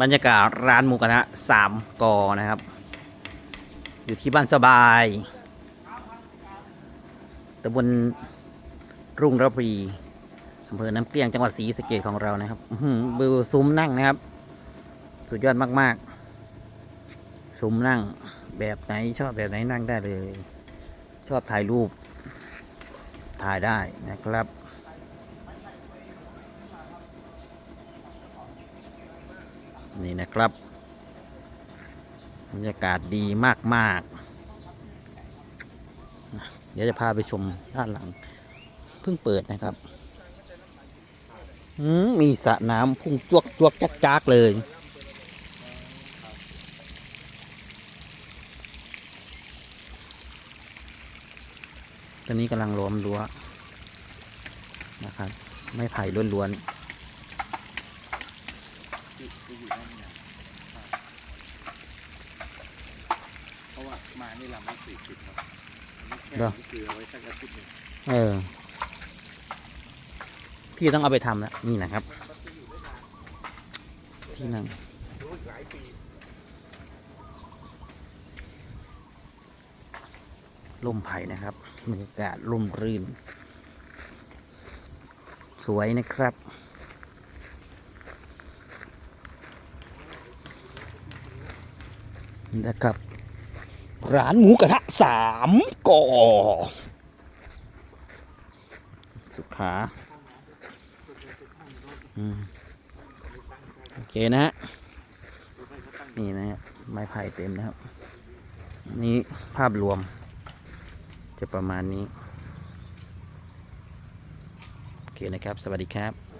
บรรยากาศร้านหมูกระทะสามกอนะครับ อยู่ที่บ้านสบายตำบลรุ่งระพีอำเภอน้ำเกลี้ยงจังหวัดศรีสะเกษของเรานะครับบิวซุ้มนั่งนะครับ สุดยอดมาก ๆ ซุ้มนั่งแบบไหนชอบแบบไหนนั่งได้เลย ชอบถ่ายรูป ถ่ายได้นะครับ นี่นะครับบรรยากาศดีมากๆ เดี๋ยวจะพาไปชมด้านหลัง เพิ่งเปิดนะครับมีสระน้ำพุ่งจวกจวกจักจักเลย ตอนนี้กำลังล้อมรั้วนะครับ ไม่ไผ่ล้วน เพราะว่ามานี่ลำละสี่สิบครับอันนี้แค่เหรอนี้คือเอาไว้สักอาทิตย์หนึ่งๆเออ พี่ต้องเอาไปทำแล้วนี่นะครับที่นั่ง รู้อีกหลายปีร่มไผ่นะครับบรรยากาศร่มรื่น สวยนะครับ นะครับ ร้านหมูกระทะสามก่อ สุขาอโอเคนะฮะนี่นะครับไม้ไผ่เต็มนะครับนี่ภาพรวม จะประมาณนี้ โอเคนะครับ สวัสดีครับ